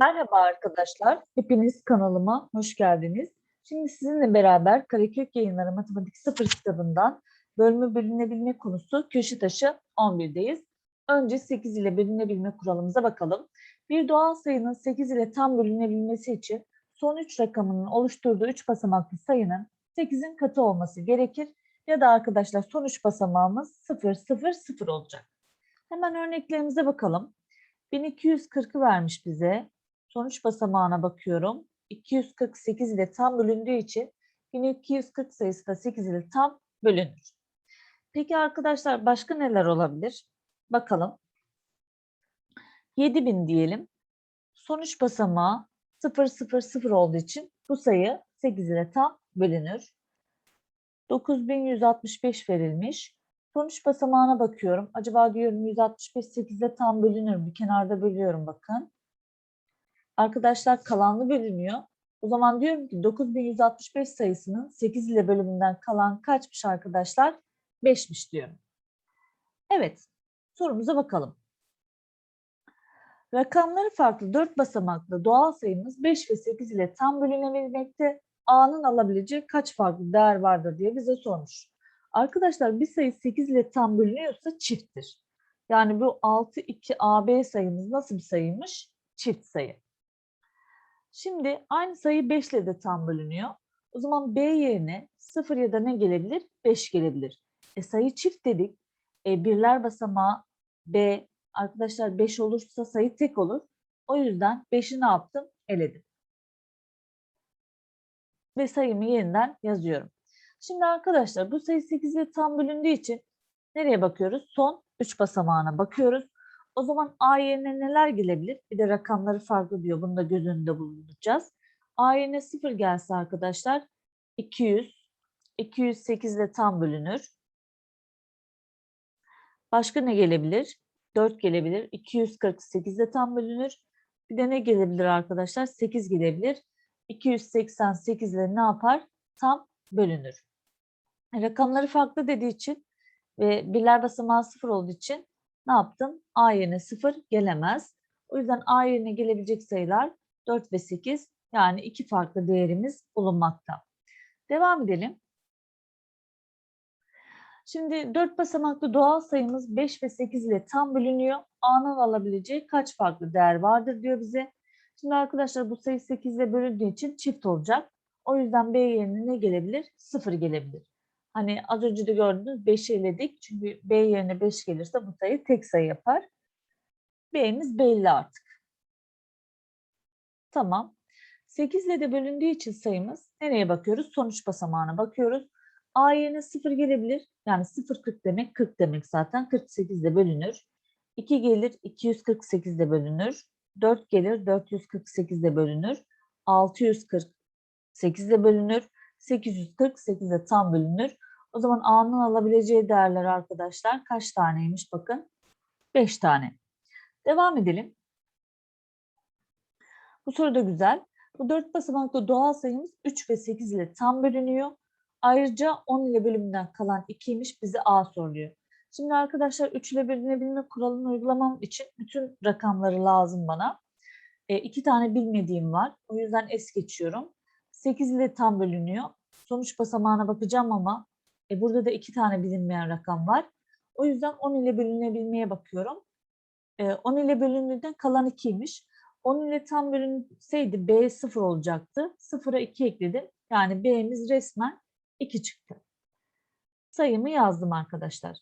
Merhaba arkadaşlar, hepiniz kanalıma hoş geldiniz. Şimdi sizinle beraber Karekök Yayınları Matematik 0 kitabından bölümü bölünebilme konusu köşe taşı 11'deyiz. Önce 8 ile bölünebilme kuralımıza bakalım. Bir doğal sayının 8 ile tam bölünebilmesi için son 3 rakamının oluşturduğu 3 basamaklı sayının 8'in katı olması gerekir. Ya da arkadaşlar son 3 basamağımız 0, 0, 0 olacak. Hemen örneklerimize bakalım. 1240'ı vermiş bize. Sonuç basamağına bakıyorum. 248 ile tam bölündüğü için 1240 sayısı da 8 ile tam bölünür. Peki arkadaşlar başka neler olabilir? Bakalım. 7000 diyelim. Sonuç basamağı 000 olduğu için bu sayı 8 ile tam bölünür. 9165 verilmiş. Sonuç basamağına bakıyorum. Acaba diyorum 165 8'de tam bölünür mü? Kenarda bölüyorum bakın. Arkadaşlar kalanlı bölünüyor. O zaman diyorum ki 9165 sayısının 8 ile bölümünden kalan kaçmış arkadaşlar? 5'miş diyorum. Evet, sorumuza bakalım. Rakamları farklı 4 basamaklı doğal sayımız 5 ve 8 ile tam bölünebilmekte. A'nın alabileceği kaç farklı değer vardır diye bize sormuş. Arkadaşlar bir sayı 8 ile tam bölünüyorsa çifttir. Yani bu 6, 2, AB sayımız nasıl bir sayıymış? Çift sayı. Şimdi aynı sayı 5 ile de tam bölünüyor. O zaman B yerine 0 ya da ne gelebilir? 5 gelebilir. E sayı çift dedik. E birler basamağı B arkadaşlar 5 olursa sayı tek olur. O yüzden 5'i ne yaptım? Eledim. Ve sayımı yeniden yazıyorum. Şimdi arkadaşlar bu sayı 8 ile tam bölündüğü için nereye bakıyoruz? Son 3 basamağına bakıyoruz. O zaman A yerine neler gelebilir? Bir de rakamları farklı diyor. Bunu da göz önünde bulunduracağız. A yerine 0 gelse arkadaşlar 200. 208 ile tam bölünür. Başka ne gelebilir? 4 gelebilir. 248 ile tam bölünür. Bir de ne gelebilir arkadaşlar? 8 gelebilir. 288 ile ne yapar? Tam bölünür. Rakamları farklı dediği için ve birler basamağı 0 olduğu için ne yaptım? A yerine 0 gelemez. O yüzden A yerine gelebilecek sayılar 4 ve 8 yani iki farklı değerimiz bulunmakta. Devam edelim. Şimdi 4 basamaklı doğal sayımız 5 ve 8 ile tam bölünüyor. A'nın alabileceği kaç farklı değer vardır diyor bize. Şimdi arkadaşlar bu sayı 8 ile bölündüğü için çift olacak. O yüzden B yerine ne gelebilir? 0 gelebilir. Hani az önce de gördünüz 5'i eledik. Çünkü B yerine 5 gelirse bu sayı tek sayı yapar. B'miz belli artık. Tamam. 8 ile de bölündüğü için sayımız nereye bakıyoruz? Sonuç basamağına bakıyoruz. A yerine 0 gelebilir. Yani 0 40 demek 40 demek zaten. 48 ile bölünür. 2 gelir 248 ile bölünür. 4 gelir 448 ile bölünür. 648 ile bölünür. 848 ile tam bölünür. O zaman A'nın alabileceği değerler arkadaşlar kaç taneymiş bakın. 5 tane. Devam edelim. Bu soru da güzel. Bu 4 basamaklı doğal sayımız 3 ve 8 ile tam bölünüyor. Ayrıca 10 ile bölümünden kalan 2'ymiş bize A soruluyor. Şimdi arkadaşlar 3 ile bölünebilme kuralını uygulamam için bütün rakamları lazım bana. E, tane bilmediğim var. O yüzden es geçiyorum. 8 ile tam bölünüyor. Sonuç basamağına bakacağım ama e, burada da iki tane bilinmeyen rakam var. O yüzden 10 ile bölünebilmeye bakıyorum. E, 10 ile bölündüğünden kalan 2'ymiş. 10 ile tam bölünseydi B 0 olacaktı. 0'a 2 ekledim. Yani B'miz resmen 2 çıktı. Sayımı yazdım arkadaşlar.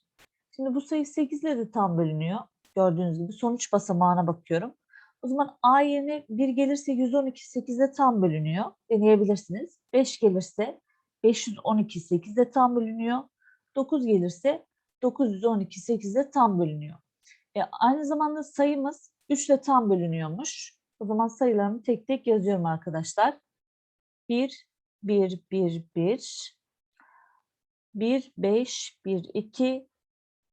Şimdi bu sayı 8 ile de tam bölünüyor. Gördüğünüz gibi sonuç basamağına bakıyorum. O zaman A yerine 1 gelirse 112 8'de tam bölünüyor. Deneyebilirsiniz. 5 gelirse 512 8'de tam bölünüyor. 9 gelirse 912 8'de tam bölünüyor. E, aynı zamanda sayımız 3 ile tam bölünüyormuş. O zaman sayılarımı tek tek yazıyorum arkadaşlar. 1, 1, 1, 1, 1, 5, 1, 2,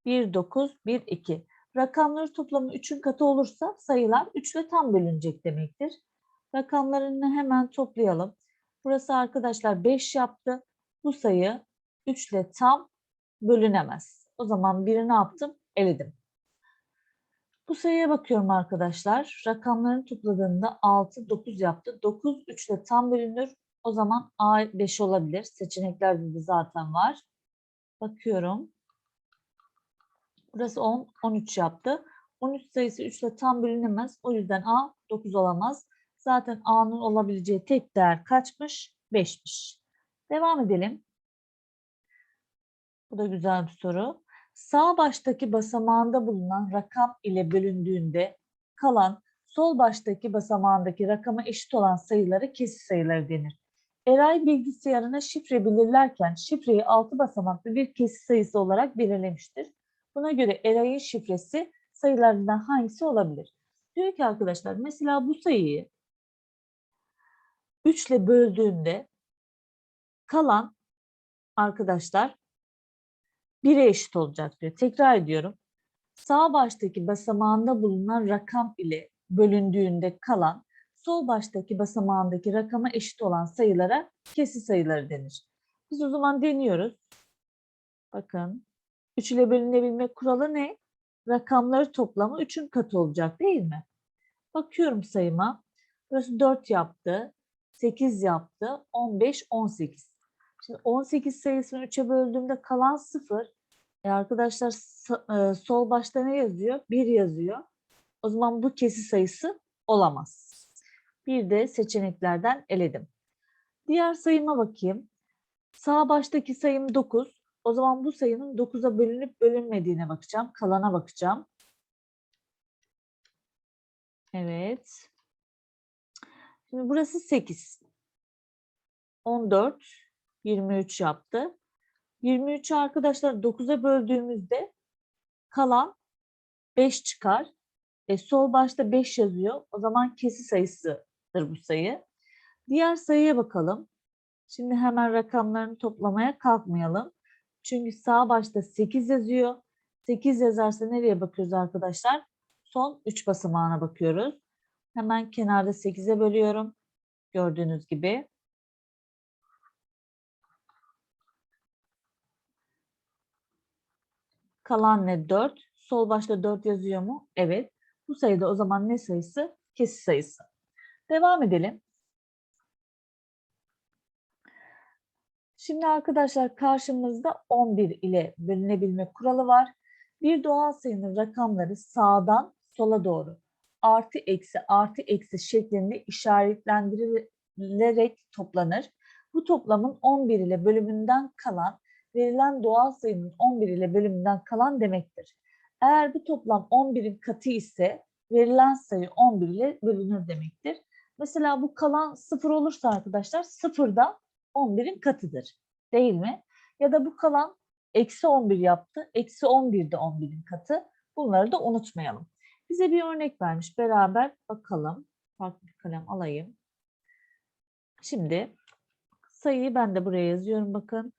1, 9, 1, 2. Rakamları toplamı 3'ün katı olursa sayılar 3 ile tam bölünecek demektir. Rakamlarını hemen toplayalım. Burası arkadaşlar 5 yaptı. Bu sayı 3 ile tam bölünemez. O zaman biri ne yaptım? Eledim. Bu sayıya bakıyorum arkadaşlar. Rakamlarını topladığında 6, 9 yaptı. 9 3 ile tam bölünür. O zaman A 5 olabilir. Seçeneklerde de zaten var. Bakıyorum. Burası 10, 13 yaptı. 13 sayısı 3 ile tam bölünemez. O yüzden A 9 olamaz. Zaten A'nın olabileceği tek değer kaçmış? 5'miş. Devam edelim. Bu da güzel bir soru. Sağ baştaki basamağında bulunan rakam ile bölündüğünde kalan sol baştaki basamağındaki rakama eşit olan sayıları kesir sayıları denir. Eray bilgisayarına şifre belirlerken şifreyi 6 basamaklı bir kesir sayısı olarak belirlemiştir. Buna göre Eray'ın şifresi sayılarından hangisi olabilir? Diyor ki arkadaşlar mesela bu sayıyı 3 ile böldüğünde kalan arkadaşlar 1'e eşit olacak diyor. Tekrar ediyorum. Sağ baştaki basamağında bulunan rakam ile bölündüğünde kalan sol baştaki basamağındaki rakama eşit olan sayılara kesir sayıları denir. Biz o zaman deniyoruz. Bakın 3 ile bölünebilme kuralı ne? Rakamları toplamı 3'ün katı olacak değil mi? Bakıyorum sayıma. Burası 4 yaptı, 8 yaptı, 15, 18. Şimdi 18 sayısını 3'e böldüğümde kalan 0. E arkadaşlar e, sol başta ne yazıyor? 1 yazıyor. O zaman bu kesir sayısı olamaz. Bir de seçeneklerden eledim. Diğer sayıma bakayım. Sağ baştaki sayım 9. O zaman bu sayının 9'a bölünüp bölünmediğine bakacağım. Kalana bakacağım. Evet. Şimdi burası 8. 14, 23 yaptı. 23'ü arkadaşlar 9'a böldüğümüzde kalan 5 çıkar. E, sol başta 5 yazıyor. O zaman kesir sayısıdır bu sayı. Diğer sayıya bakalım. Şimdi hemen rakamlarını toplamaya kalkmayalım. Çünkü sağ başta 8 yazıyor. 8 yazarsa nereye bakıyoruz arkadaşlar? Son 3 basamağına bakıyoruz. Hemen kenarda 8'e bölüyorum. Gördüğünüz gibi. Kalan ne? 4. Sol başta 4 yazıyor mu? Evet. Bu sayıda o zaman ne sayısı? Kesir sayısı. Devam edelim. Şimdi arkadaşlar karşımızda 11 ile bölünebilme kuralı var. Bir doğal sayının rakamları sağdan sola doğru artı eksi artı eksi şeklinde işaretlendirilerek toplanır. Bu toplamın 11 ile bölümünden kalan verilen doğal sayının 11 ile bölümünden kalan demektir. Eğer bu toplam 11'in katı ise verilen sayı 11 ile bölünür demektir. Mesela bu kalan 0 olursa arkadaşlar 0 da 11'in katıdır. Değil mi? Ya da bu kalan eksi 11 yaptı. Eksi 11 de 11'in katı. Bunları da unutmayalım. Bize bir örnek vermiş. Beraber bakalım. Farklı bir kalem alayım. Şimdi sayıyı ben de buraya yazıyorum. Bakın.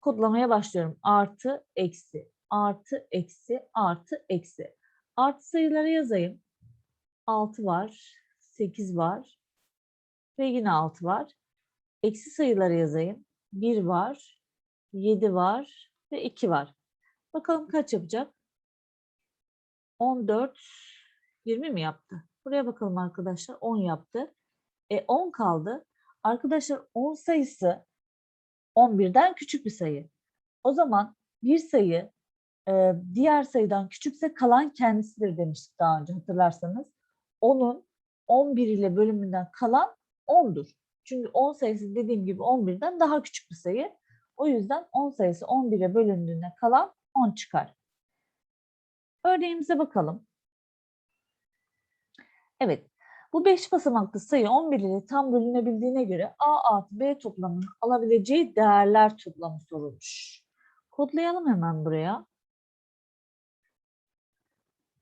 Kodlamaya başlıyorum. Artı, eksi, artı, eksi, artı, eksi. Artı sayıları yazayım. 6 var, 8 var ve yine 6 var. Eksi sayıları yazayım. 1 var, 7 var ve 2 var. Bakalım kaç yapacak? 14, 20 mi yaptı? Buraya bakalım arkadaşlar. 10 yaptı. E 10 kaldı. Arkadaşlar 10 sayısı 11'den küçük bir sayı. O zaman bir sayı e, diğer sayıdan küçükse kalan kendisidir demiştik daha önce hatırlarsanız. Onun 11 ile bölümünden kalan 10'dur. Çünkü 10 sayısı dediğim gibi 11'den daha küçük bir sayı. O yüzden 10 sayısı 11'e bölündüğünde kalan 10 çıkar. Örneğimize bakalım. Evet, bu 5 basamaklı sayı 11 ile tam bölünebildiğine göre A artı B toplamının alabileceği değerler toplamı sorulmuş. Kodlayalım hemen buraya.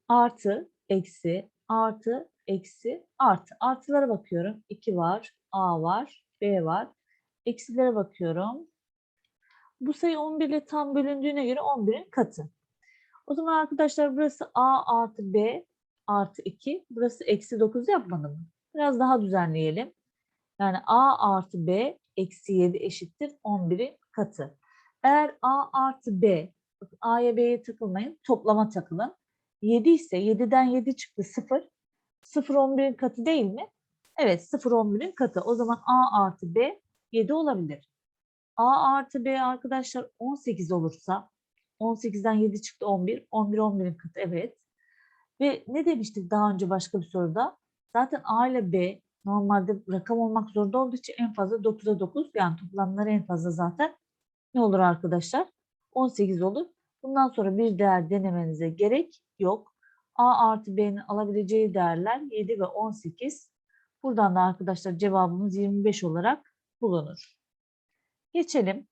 Artı, eksi, artı, eksi, artı. Artılara bakıyorum. 2 var, A var, B var. Eksilere bakıyorum. Bu sayı 11 ile tam bölündüğüne göre 11'in katı. O zaman arkadaşlar burası A artı B artı 2. Burası eksi 9 yapmadı mı? Biraz daha düzenleyelim. Yani A artı B eksi 7 eşittir 11'in katı. Eğer A artı B A'ya B'ye takılmayın. Toplama takılın. 7 ise 7'den 7 çıktı 0. 0 11'in katı değil mi? Evet 0 11'in katı. O zaman A artı B 7 olabilir. A artı B arkadaşlar 18 olursa 18'den 7 çıktı 11. 11 11'in katı evet. Ve ne demiştik daha önce başka bir soruda? Zaten A ile B normalde rakam olmak zorunda olduğu için en fazla 9'a 9 yani toplamları en fazla zaten ne olur arkadaşlar? 18 olur. Bundan sonra bir değer denemenize gerek yok. A artı B'nin alabileceği değerler 7 ve 18. Buradan da arkadaşlar cevabımız 25 olarak bulunur. Geçelim.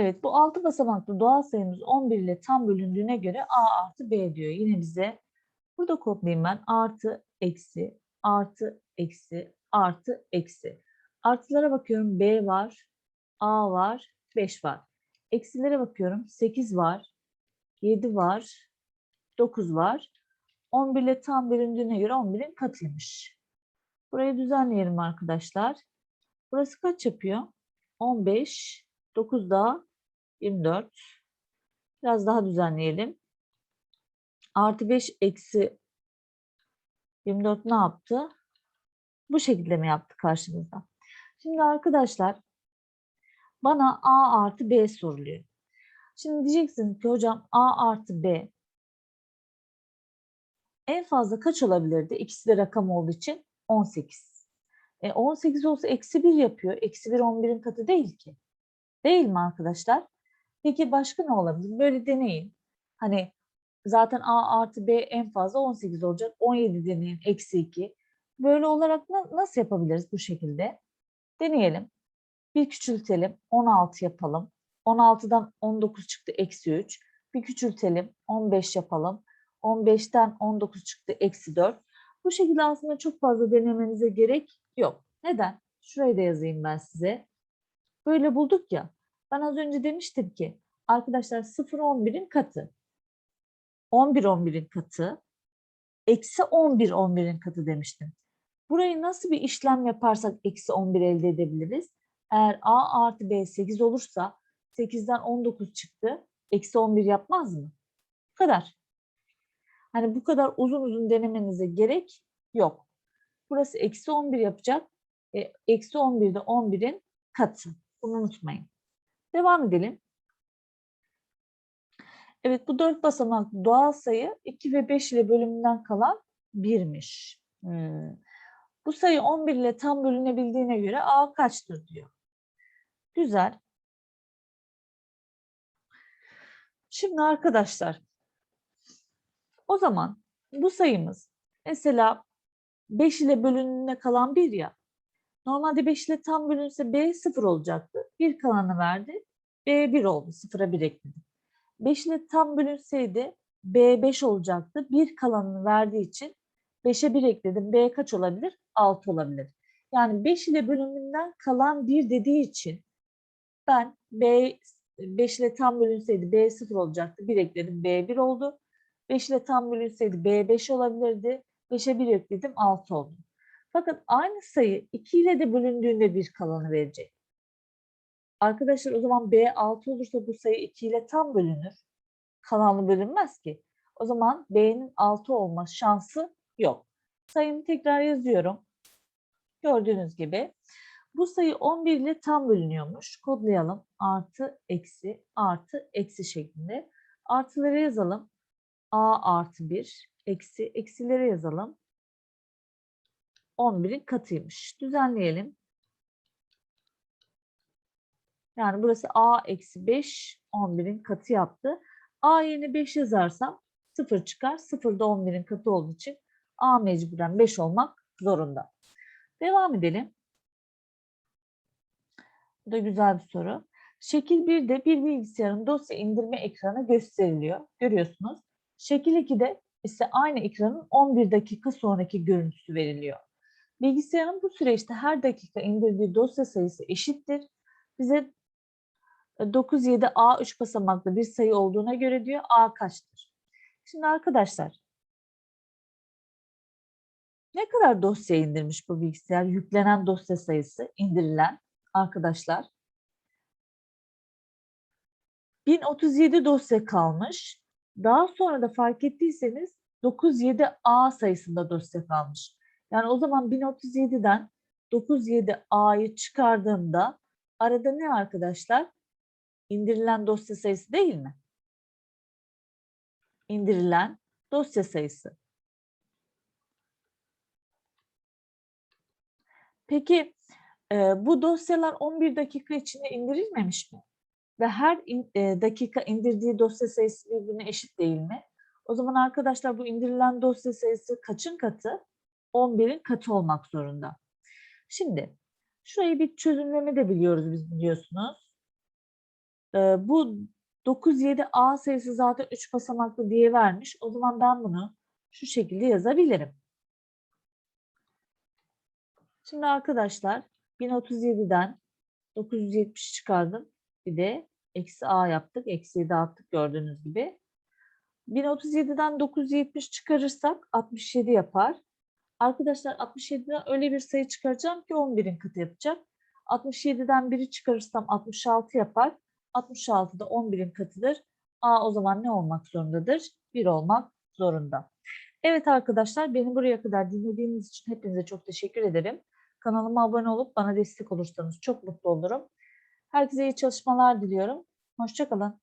Evet bu 6 basamaklı doğal sayımız 11 ile tam bölündüğüne göre A artı B diyor. Yine bize burada kodlayayım ben. Artı, eksi, artı, eksi, artı, eksi. Artılara bakıyorum B var, A var, 5 var. Eksilere bakıyorum 8 var, 7 var, 9 var. 11 ile tam bölündüğüne göre 11'in katıymış. Burayı düzenleyelim arkadaşlar. Burası kaç yapıyor? 15, 9 daha 24. Biraz daha düzenleyelim. Artı 5 eksi 24 ne yaptı? Bu şekilde mi yaptı karşımızda? Şimdi arkadaşlar bana A artı B soruluyor. Şimdi diyeceksiniz ki hocam A artı B en fazla kaç olabilirdi? İkisi de rakam olduğu için 18. E 18 olsa eksi 1 yapıyor. Eksi 1 11'in katı değil ki. Değil mi arkadaşlar? Peki başka ne olabilir? Böyle deneyin. Hani zaten A artı B en fazla 18 olacak. 17 deneyin. Eksi 2. Böyle olarak na- nasıl yapabiliriz bu şekilde? Deneyelim. Bir küçültelim. 16 yapalım. 16'dan 19 çıktı. Eksi 3. Bir küçültelim. 15 yapalım. 15'ten 19 çıktı. Eksi 4. Bu şekilde aslında çok fazla denemenize gerek yok. Neden? Şurayı da yazayım ben size. Böyle bulduk ya. Ben az önce demiştim ki arkadaşlar 0 11'in katı. 11 11'in katı. Eksi 11 11'in katı demiştim. Burayı nasıl bir işlem yaparsak eksi 11 elde edebiliriz? Eğer A artı B 8 olursa 8'den 19 çıktı. Eksi 11 yapmaz mı? Bu kadar. Hani bu kadar uzun uzun denemenize gerek yok. Burası eksi 11 yapacak. E, eksi 11 de 11'in katı. Bunu unutmayın. Devam edelim. Evet bu dört basamaklı doğal sayı 2 ve 5 ile bölümünden kalan 1'miş. Hmm. Bu sayı 11 ile tam bölünebildiğine göre A kaçtır diyor. Güzel. Şimdi arkadaşlar o zaman bu sayımız mesela 5 ile bölünene kalan 1 ya. Normalde 5 ile tam bölünse B 0 olacaktı. 1 kalanı verdi. B 1 oldu. 0'a 1 ekledim. 5 ile tam bölünseydi B 5 olacaktı. 1 kalanını verdiği için 5'e 1 ekledim. B kaç olabilir? 6 olabilir. Yani 5 ile bölümünden kalan 1 dediği için ben B 5 ile tam bölünseydi B 0 olacaktı. 1 ekledim. B 1 oldu. 5 ile tam bölünseydi B 5 olabilirdi. 5'e 1 ekledim. 6 oldu. Fakat aynı sayı 2 ile de bölündüğünde bir kalanı verecek. Arkadaşlar o zaman B 6 olursa bu sayı 2 ile tam bölünür. Kalanlı bölünmez ki. O zaman B'nin 6 olma şansı yok. Sayımı tekrar yazıyorum. Gördüğünüz gibi bu sayı 11 ile tam bölünüyormuş. Kodlayalım. Artı, eksi, artı, eksi şeklinde. Artıları yazalım. A artı 1, eksi, eksileri yazalım. 11'in katıymış. Düzenleyelim. Yani burası A eksi 5, 11'in katı yaptı. A yerine 5 yazarsam 0 çıkar. 0 da 11'in katı olduğu için A mecburen 5 olmak zorunda. Devam edelim. Bu da güzel bir soru. Şekil 1'de bir bilgisayarın dosya indirme ekranı gösteriliyor. Görüyorsunuz. Şekil 2'de ise aynı ekranın 11 dakika sonraki görüntüsü veriliyor. Bilgisayarın bu süreçte her dakika indirdiği dosya sayısı eşittir. Bize 97 A 3 basamaklı bir sayı olduğuna göre diyor A kaçtır? Şimdi arkadaşlar ne kadar dosya indirmiş bu bilgisayar? Yüklenen dosya sayısı indirilen arkadaşlar. 1037 dosya kalmış. Daha sonra da fark ettiyseniz 97A sayısında dosya kalmış. Yani o zaman 1037'den 97A'yı çıkardığımda arada ne arkadaşlar? İndirilen dosya sayısı değil mi? İndirilen dosya sayısı. Peki e, bu dosyalar 11 dakika içinde indirilmemiş mi? Ve her e, dakika indirdiği dosya sayısı birbirine eşit değil mi? O zaman arkadaşlar bu indirilen dosya sayısı kaçın katı? 11'in katı olmak zorunda. Şimdi şurayı bir çözümleme de biliyoruz biz biliyorsunuz. Ee, bu 97A sayısı zaten 3 basamaklı diye vermiş. O zaman ben bunu şu şekilde yazabilirim. Şimdi arkadaşlar 1037'den 970 çıkardım. Bir de eksi A yaptık. Eksiyi dağıttık gördüğünüz gibi. 1037'den 970 çıkarırsak 67 yapar. Arkadaşlar 67'den öyle bir sayı çıkaracağım ki 11'in katı yapacak. 67'den 1'i çıkarırsam 66 yapar. 66 da 11'in katıdır. A o zaman ne olmak zorundadır? 1 olmak zorunda. Evet arkadaşlar beni buraya kadar dinlediğiniz için hepinize çok teşekkür ederim. Kanalıma abone olup bana destek olursanız çok mutlu olurum. Herkese iyi çalışmalar diliyorum. Hoşçakalın.